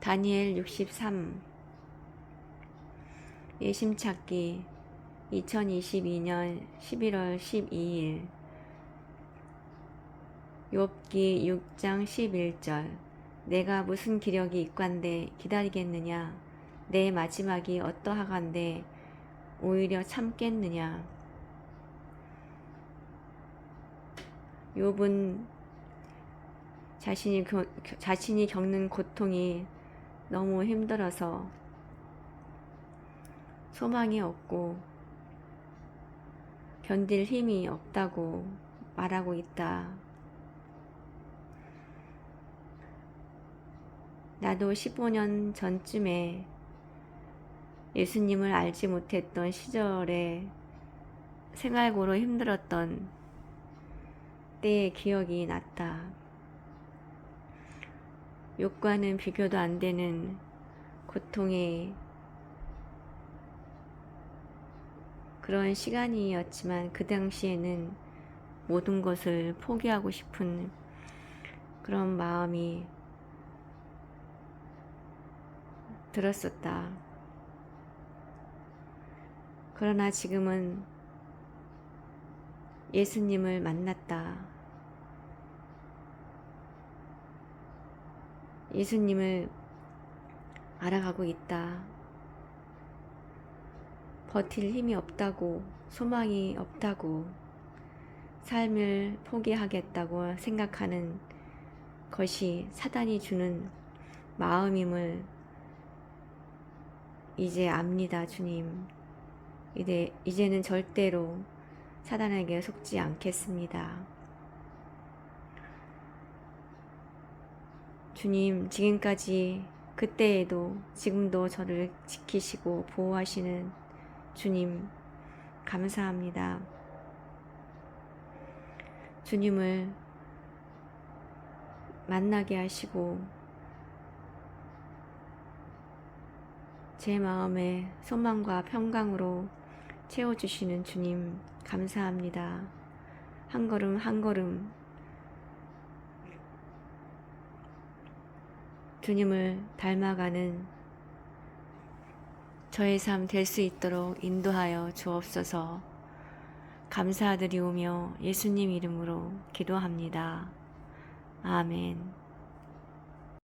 다니엘 63 예심찾기 2022년 11월 12일. 욥기 6장 11절. 내가 무슨 기력이 있관데 기다리겠느냐? 내 마지막이 어떠하간데 오히려 참겠느냐? 욥은 자신이, 겨- 자신이 겪는 고통이 너무 힘들어서 소망이 없고 견딜 힘이 없다고 말하고 있다. 나도 15년 전쯤에 예수님을 알지 못했던 시절에 생활고로 힘들었던 때의 기억이 났다. 욕과는 비교도 안 되는 고통의 그런 시간이었지만 그 당시에는 모든 것을 포기하고 싶은 그런 마음이 들었었다. 그러나 지금은 예수님을 만났다. 예수님을 알아가고 있다. 버틸 힘이 없다고, 소망이 없다고, 삶을 포기하겠다고 생각하는 것이 사단이 주는 마음임을 이제 압니다, 주님. 이제, 이제는 절대로 사단에게 속지 않겠습니다. 주님, 지금까지 그때에도 지금도 저를 지키시고 보호하시는 주님, 감사합니다. 주님을 만나게 하시고 제 마음에 소망과 평강으로 채워주시는 주님, 감사합니다. 한 걸음 한 걸음 주님을 닮아가는 저의 삶 될 수 있도록 인도하여 주옵소서 감사드리오며 예수님 이름으로 기도합니다. 아멘.